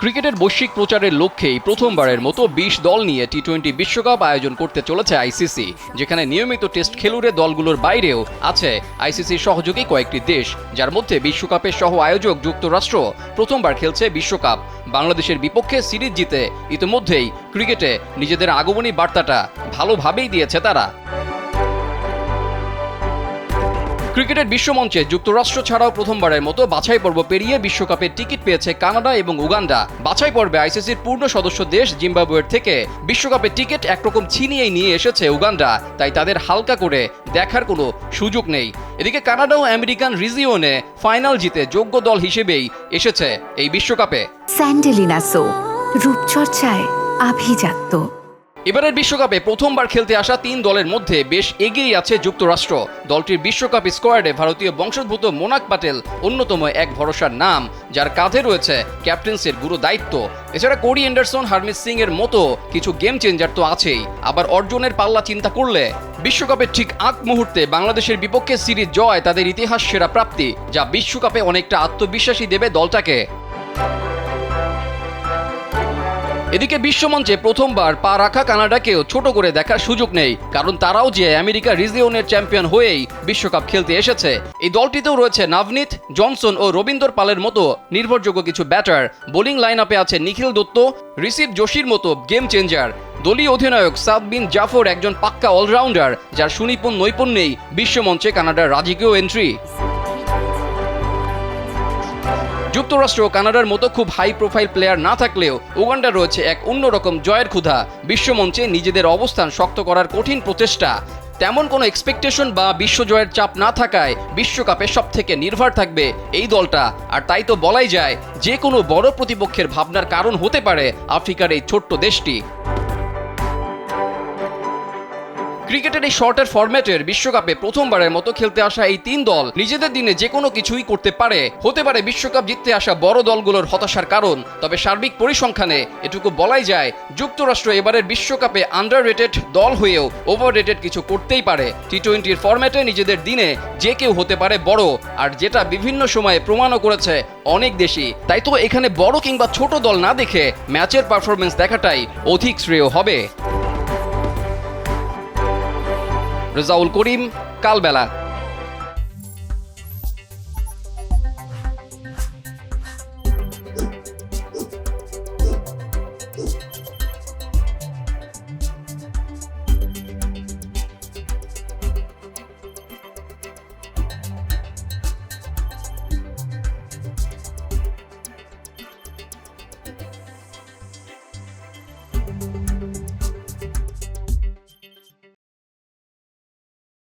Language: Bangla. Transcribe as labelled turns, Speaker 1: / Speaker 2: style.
Speaker 1: ক্রিকেটের বৈশ্বিক প্রচারের লক্ষ্যেই প্রথমবারের মতো বিশ দল নিয়ে টি টোয়েন্টি বিশ্বকাপ আয়োজন করতে চলেছে আইসিসি যেখানে নিয়মিত টেস্ট খেলুড়ে দলগুলোর বাইরেও আছে আইসিসির সহযোগী কয়েকটি দেশ, যার মধ্যে বিশ্বকাপের সহ আয়োজক যুক্তরাষ্ট্র প্রথমবার খেলছে বিশ্বকাপ। বাংলাদেশের বিপক্ষে সিরিজ জিতে ইতিমধ্যেই ক্রিকেটে নিজেদের আগমনী বার্তাটা ভালোভাবেই দিয়েছে তারা। ক্রিকেটের বিশ্বমঞ্চে যুক্তরাষ্ট্র ছাড়াও প্রথমবারের মতো বাছাই পর্ব পেরিয়ে বিশ্বকাপের টিকিট পেয়েছে কানাডা এবং উগান্ডা। বাছাই পর্বে আইসিসির পূর্ণ সদস্য দেশ জিম্বাবুয়ের থেকে বিশ্বকাপের টিকিট একরকম ছিনিয়েই নিয়ে এসেছে উগান্ডা, তাই তাদের হালকা করে দেখার কোনো সুযোগ নেই। এদিকে কানাডা ও আমেরিকান রিজিওনে ফাইনাল জিতে যোগ্য দল হিসেবেই এসেছে এই বিশ্বকাপে।
Speaker 2: স্যান্ডেলিনা সো, রূপচর্চায় আভিজাত্য।
Speaker 1: এবারের বিশ্বকাপে প্রথমবার খেলতে আসা তিন দলের মধ্যে বেশ এগিয়ে আছে যুক্তরাষ্ট্র। দলটির বিশ্বকাপ স্কোয়াডে ভারতীয় বংশোদ্ভূত মোনাক পাটেল অন্যতম এক ভরসার নাম, যার কাঁধে রয়েছে ক্যাপ্টেন্সির গুরু দায়িত্ব। এছাড়া কোরি অ্যান্ডারসন, হারমিত সিং এর মতো কিছু গেম চেঞ্জার তো আছেই। আবার অর্জনের পাল্লা চিন্তা করলে? বিশ্বকাপের ঠিক আগ মুহূর্তে বাংলাদেশের বিপক্ষে সিরিজ জয় তাদের ইতিহাস সেরা প্রাপ্তি, যা বিশ্বকাপে অনেকটা আত্মবিশ্বাসী দেবে দলটাকে। এদিকে বিশ্বমঞ্চে প্রথমবার পা রাখা কানাডাকেও ছোট করে দেখার সুযোগ নেই, কারণ তারাও যে আমেরিকা রিজিওনের চ্যাম্পিয়ন হয়েই বিশ্বকাপ খেলতে এসেছে। এই দলটিতেও রয়েছে নাভনীত, জনসন ও রবীন্দর পালের মতো নির্ভরযোগ্য কিছু ব্যাটার। বোলিং লাইন আপে আছে নিখিল দত্ত, রিসিভ যোশীর মতো গেম চেঞ্জার দলীয় অধিনায়ক সাদ বিন জাফর একজন পাক্কা অলরাউন্ডার যার সুনিপুণ নৈপুণ্যেই বিশ্বমঞ্চে কানাডার রাজকীয় এন্ট্রি যুক্তরাষ্ট্র কানাডার মতো খুব হাই প্রোফাইল প্লেয়ার না থাকলেও উগান্ডা রয়েছে এক অন্যরকম জয়ের ক্ষুধা। বিশ্বমঞ্চে নিজেদের অবস্থান শক্ত করার কঠিন প্রচেষ্টা। তেমন কোনো এক্সপেকটেশন বা বিশ্বজয়ের চাপ না থাকায় বিশ্বকাপে সব থেকে নির্ভর থাকবে এই দলটা। আর তাই তো বলাই যায়, যে কোনো বড় প্রতিপক্ষের ভাবনার কারণ হতে পারে আফ্রিকার এই ছোট্ট দেশটি। ক্রিকেটের এই শর্টের ফরম্যাটের বিশ্বকাপে প্রথমবারের মতো খেলতে আসা এই তিন দল নিজেদের দিনে যে কোনো কিছুই করতে পারে। হতে পারে বিশ্বকাপ জিততে আসা বড় দলগুলোর হতাশার কারণ, তবে সার্বিক পরিসংখ্যানে এটুকু বলাই যায়, যুক্তরাষ্ট্র এবারের বিশ্বকাপে আন্ডার দল হয়েও ওভার রেটেড কিছু করতেই পারে। টি টোয়েন্টির ফরম্যাটে নিজেদের দিনে যে কেউ হতে পারে বড়, আর যেটা বিভিন্ন সময়ে প্রমাণও করেছে অনেক দেশই। তাই তো এখানে বড় কিংবা ছোট দল না দেখে ম্যাচের পারফরমেন্স দেখাটাই অধিক শ্রেয় হবে। রেজাউল করিম কালবেলা।